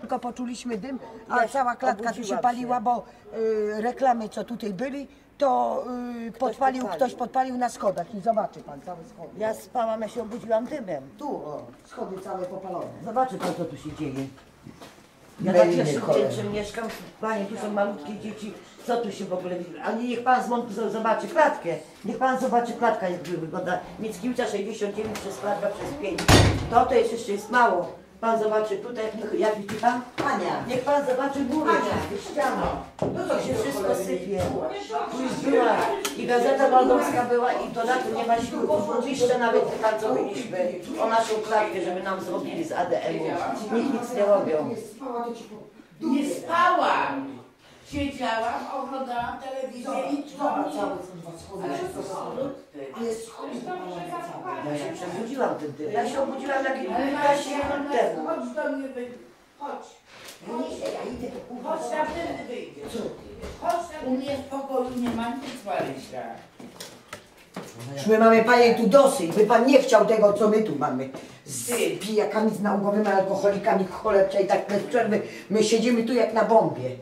Tylko poczuliśmy dym, a Ja się cała klatka tu się obudziłam paliła, się. bo y, reklamy, co tutaj byli, to y, podpalił, podpalił. ktoś podpalił na schodach i zobaczy pan całe schody. Ja spałam, ja się obudziłam dymem. Tu, o, schody całe popalone. Zobaczy pan, co tu się dzieje. Ja Meliny tak pierwszym piętrze mieszkam, panie, tu są malutkie dzieci. Co tu się w ogóle widzi? Ale niech pan zmont- zobaczy klatkę. Niech pan zobaczy klatka, jak wygląda. Mickiewicza 69 przez klatka przez 5. To to jest jeszcze jest mało. Pan zobaczy tutaj, jak, widzi pan? Ania. Niech pan zobaczy górę, wszystkie ściany. No co się wszystko sypie. Tu już była i Gazeta Waldowska była i to na to nie ma siły. Nawet byliśmy o naszą klatkę, żeby nam zrobili z ADM-u. Nikt nic nie robią. Nie spałam. Siedziałam, oglądałam telewizję i człowiekiem. Ja się przebudziłam tym. Ja się obudziłam jakieś 15 minut temu. Chodź do mnie, wyjdź. chodź. Chodź tam, wtedy wyjdziesz. Chodź tam, u mnie w pokoju nie ma nic, Marysia. Już my mamy panie tu dosyć, by pan nie chciał tego, co my tu mamy. Z pijakami, z nałogowymi alkoholikami, cholercze i tak bez przerwy. My siedzimy tu jak na bombie.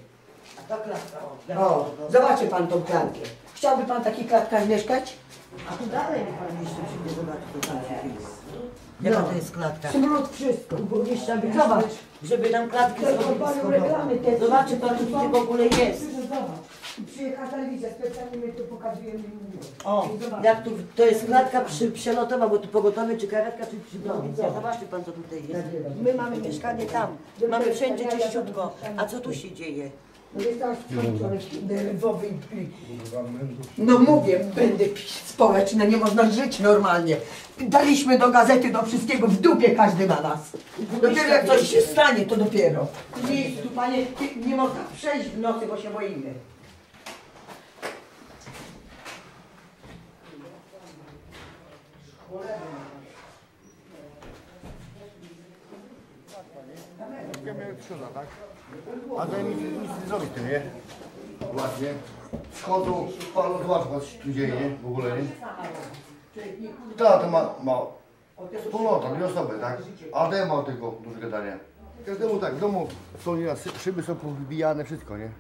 Ta klatka, O, zobaczy pan tą klatkę. Chciałby pan w takich klatkach mieszkać? A tu dalej pan jeszcze przyjdzie zobaczyć, co tam dzieje. Jaka to jest klatka? Smród, wszystko. Burmistrza by Zobacz. żeby nam klatkę te- Zobaczy pan, co tutaj w ogóle jest. Przyjechała telewizja, specjalnie my tu pokazujemy. i mówimy. O, jak tu, to jest klatka przy, przelotowa, bo tu pogotowie, czy karetka, czy przydomiec. Ja zobaczy pan, co tutaj jest. My mamy mieszkanie tam, mamy wszędzie czyściutko. A co tu się dzieje? No nerwowy plik. No mówię, będę pić społeczne, nie można żyć normalnie. Daliśmy do gazety, do wszystkiego, w dupie każdy ma nas. Dopiero jak coś się stanie, to dopiero. Nic tu panie, nie- nie można przejść w nocy, bo się boimy. Wiemy trzyma, tak? A to nic, nic nie zrobić tym, nie? Właśnie. Schodzą, palą, zobacz, co się tu dzieje, nie? W ogóle, nie? Tak, to ma, ma wspólnota, dwie osoby, tak? A ma tylko dużo gadania. Każdemu tak, w domu są nieraz szyby są powybijane, wszystko, nie?